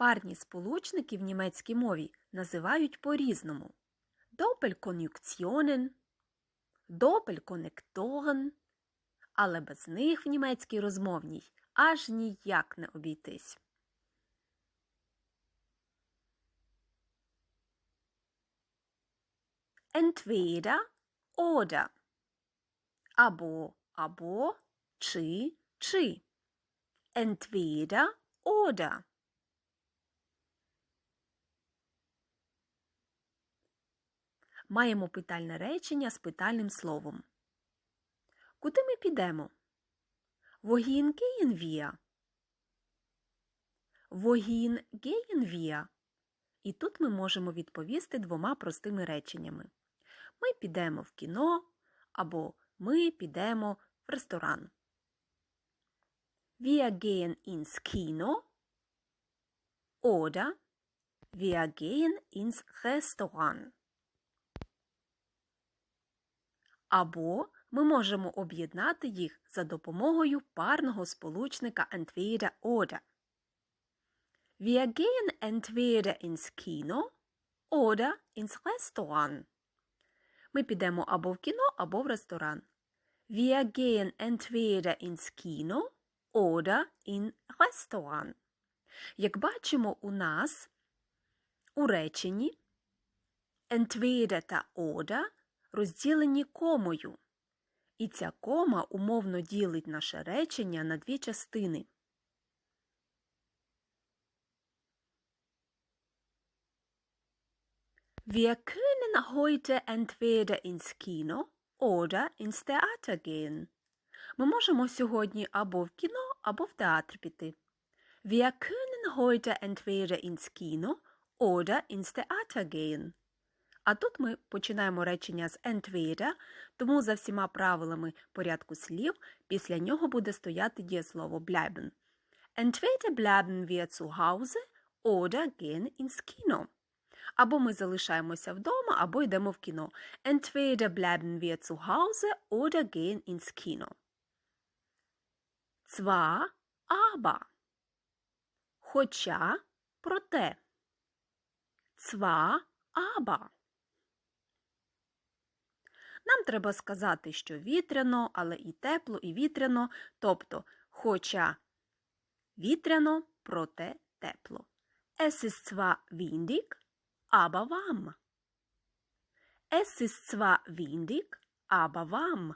Парні сполучники в німецькій мові називають по-різному. Doppelkonjunktionen, Doppelkonnektoren, але без них в німецькій розмовній аж ніяк не обійтись. Entweder oder. Або, або, чи, чи. Entweder oder. Маємо питальне речення з питальним словом. Куди ми підемо? Wir? Wohin gehen wir? І тут ми можемо відповісти двома простими реченнями. Ми підемо в кіно або ми підемо в ресторан. Wir gehen ins Kino oder wir gehen ins Restaurant. Або ми можемо об'єднати їх за допомогою парного сполучника entweder oder. Wir gehen entweder ins Kino oder ins Restaurant. Ми підемо або в кіно, або в ресторан. Wir gehen entweder ins Kino oder in Restaurant. Як бачимо, у нас у реченні entweder та oder розділені комою. І ця кома умовно ділить наше речення на дві частини. Wir können heute entweder ins Kino oder ins Theater gehen. Ми можемо сьогодні або в кіно, або в театр піти. Wir können heute entweder ins Kino oder ins Theater gehen. А тут ми починаємо речення з entweder, тому за всіма правилами порядку слів після нього буде стояти дієслово bleiben. Entweder bleiben wir zu Hause oder gehen ins Kino. Або ми залишаємося вдома, або йдемо в кіно. Entweder bleiben wir zu Hause oder gehen ins Kino. Zwar, aber. Хоча, проте. Zwar, aber. Нам треба сказати, що вітряно, але і тепло, і вітряно, тобто, хоча вітряно, проте тепло. Es ist zwar windig, aber warm. Es ist zwar windig, aber warm.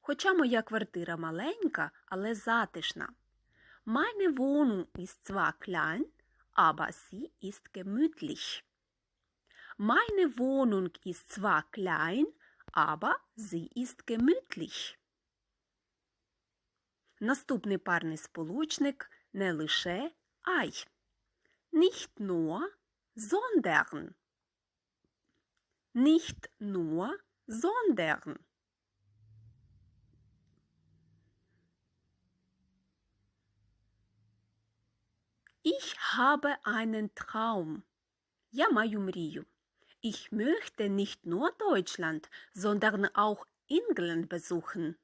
Хоча моя квартира маленька, але затишна. Meine Wohnung ist zwar klein, aber sie ist gemütlich. Meine Wohnung ist zwar klein, aber sie ist gemütlich. Наступний парний сполучник не лише ай. Nicht nur, sondern. Nicht nur, sondern. Ich habe einen Traum. Я маю мрію. Ich möchte nicht nur Deutschland, sondern auch England besuchen.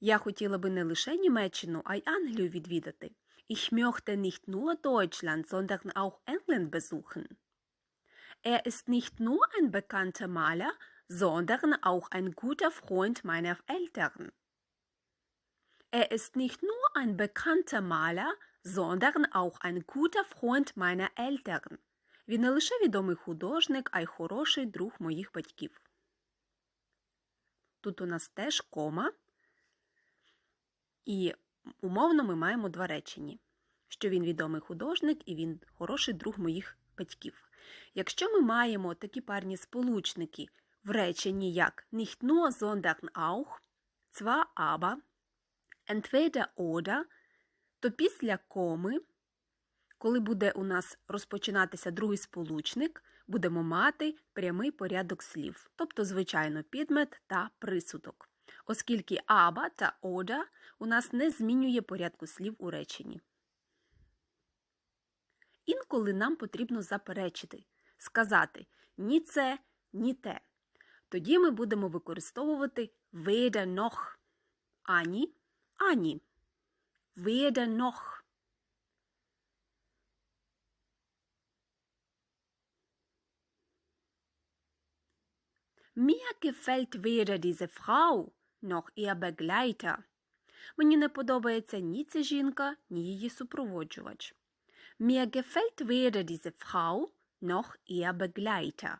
Я хотіла би не лише Німеччину, а й Англію відвідати. Ich möchte nicht nur Deutschland, sondern auch England besuchen. Er ist nicht nur ein bekannter Maler, sondern auch ein guter Freund meiner Eltern. Er ist nicht nur ein bekannter Maler, sondern auch ein guter Freund meiner Eltern. Він не лише відомий художник, а й хороший друг моїх батьків. Тут у нас теж кома. І умовно ми маємо два речення, що він відомий художник і він хороший друг моїх батьків. Якщо ми маємо такі парні сполучники в реченні як nicht nur, sondern auch, zwar aber, entweder oder, то після коми, коли буде у нас розпочинатися другий сполучник, будемо мати прямий порядок слів, тобто, звичайно, підмет та присудок оскільки аба та ода у нас не змінює порядку слів у реченні. Інколи нам потрібно заперечити, сказати ні це, ні те. Тоді ми будемо використовувати weder noch. Ані, ані. Weder noch. Mir gefällt weder diese Frau noch ihr Begleiter. Мені не подобається ні ця жінка, ні її супроводжувач. Mir gefällt weder diese Frau noch ihr Begleiter.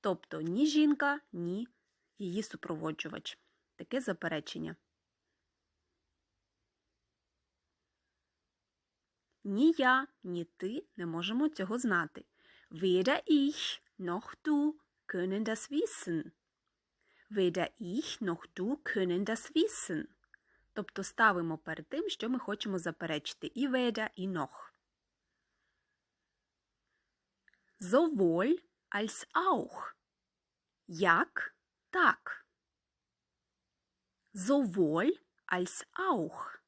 Тобто ні жінка, ні її супроводжувач. Таке заперечення. Ні я, ні ти не можемо цього знати. Weder ich noch du können das wissen. Weder ich noch du können das wissen. Тобто ставимо перед тим, що ми хочемо заперечити і weder, і noch. Sowohl als auch. Як так. Sowohl als auch.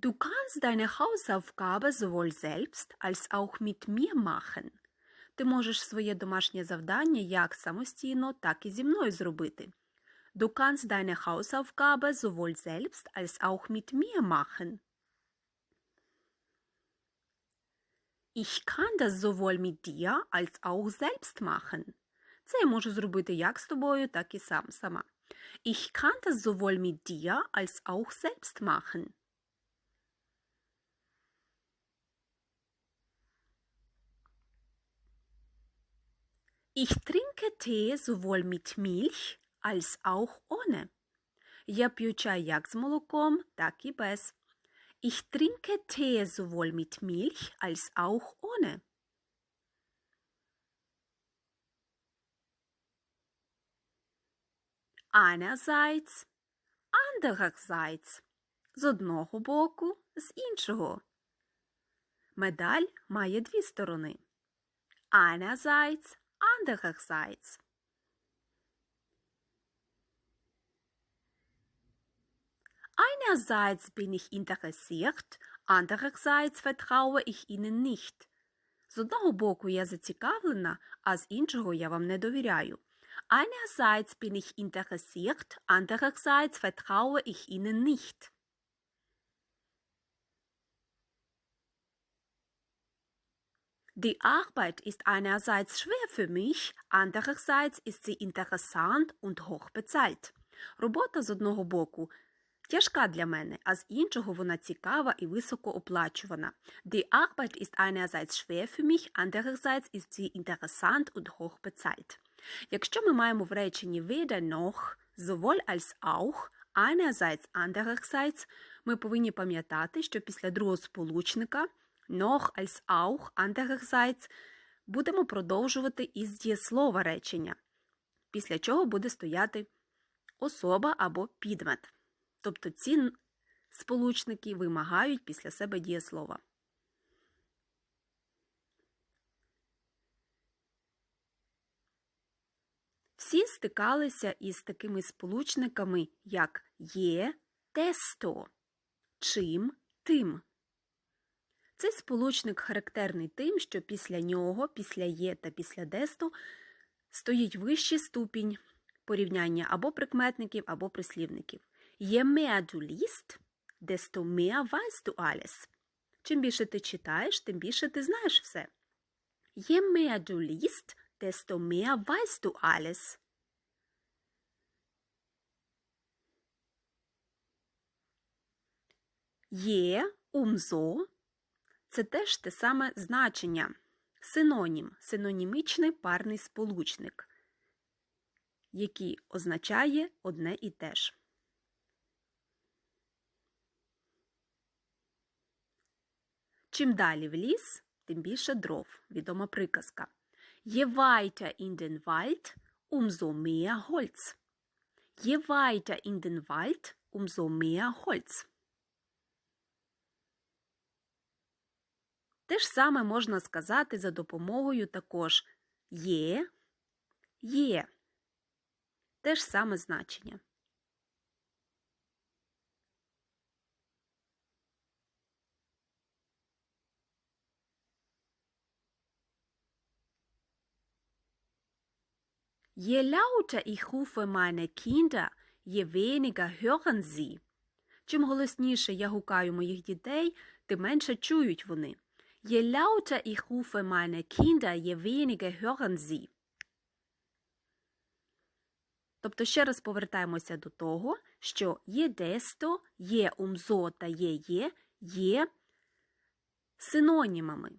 Du kannst deine Hausaufgabe sowohl selbst als auch mit mir machen. Ти можеш своє домашнє завдання як самостійно, так і зі мною зробити. Du kannst deine Hausaufgabe sowohl selbst als auch mit mir machen. Ich kann das sowohl mit dir als auch selbst machen. Це я можу зробити як з тобою, так і сам сама. Ich kann das sowohl mit dir als auch selbst machen. Ich trinke Tee sowohl mit Milch als auch ohne. Я п'ю чай як з молоком, так і без. Ich trinke Tee sowohl mit Milch als auch ohne. Einerseits, andererseits. З одного боку, з іншого. Медаль має дві сторони. Einerseits, andererseits. Einerseits bin ich interessiert, andererseits vertraue ich Ihnen nicht. З одного боку я зацікавлена, а з іншого я вам не довіряю. Einerseits bin ich interessiert, andererseits vertraue ich Ihnen nicht. Die Arbeit ist einerseits schwer für mich, andererseits ist sie interessant und hoch bezahlt. Робота з одного боку тяжка для мене, а з іншого вона цікава і високо оплачувана. Die Arbeit ist einerseits schwer für mich, andererseits ist sie interessant und hoch bezahlt. Якщо ми маємо в реченні weder noch, sowohl als auch, einerseits, andererseits, ми повинні пам'ятати, що після другого сполучника noch als auch, andererseits, будемо продовжувати із дієслова речення, після чого буде стояти особа або підмет. Тобто ці сполучники вимагають після себе дієслова. Всі стикалися із такими сполучниками, як є, тесто, чим, тим. Цей сполучник характерний тим, що після нього, після є та після десто стоїть вищий ступінь порівняння або прикметників, або прислівників. Mehr du liest, desto mehr weißt. Чим більше ти читаєш, тим більше ти знаєш все. Je mehr du liest, desto mehr weißt du. Є, це теж те саме значення. Синонім синонімічний парний сполучник, який означає одне і те ж. Чим далі в ліс, тим більше дров. Відома приказка. Je weiter in den Wald, umso mehr Holz. Je weiter in den Wald, umso mehr Holz. Те ж саме можна сказати за допомогою також є, є. Те ж саме значення. Je lauter ich rufe meine Kinder, je weniger hören sie. Чим голосніше я гукаю моїх дітей, тим менше чують вони. Je lauter ich rufe meine Kinder, je weniger hören sie. Тобто ще раз повертаємося до того, що є десто, є умзо та є є, є синонімами.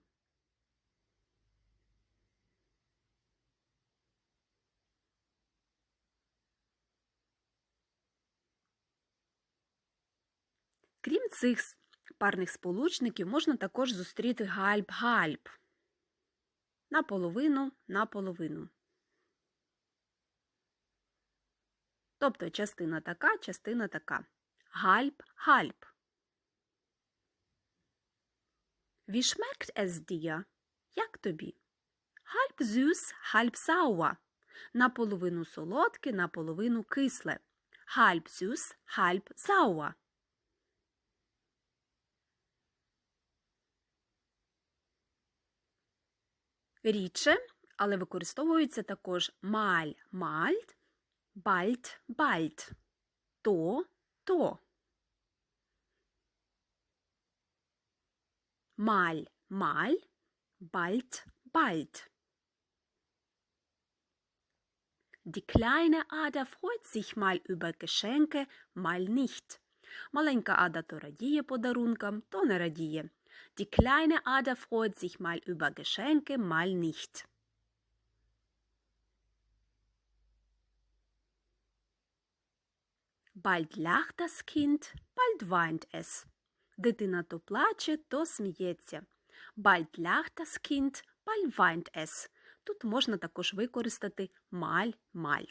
Крім цих парних сполучників, можна також зустріти гальб-гальб. Наполовину, наполовину. Тобто частина така, частина така. Гальб-гальб. Wie schmeckt es dir? Як тобі? Halb süß, halb sauer. Наполовину солодке, наполовину кисле. Halb süß, halb sauer. Рідше, але використовується також маль, мальт, бальт, бальт, то, то. Mal, mal, bald, bald. Die kleine Ada freut sich mal über Geschenke, mal nicht. Маленька Ада то радіє подарункам, то не радіє. Die kleine Ada freut sich mal über Geschenke, mal nicht. Bald lacht das Kind, bald weint es. Дитина то плаче, то сміється. Bald lacht das Kind, bald weint es. Тут можна також використати маль-маль.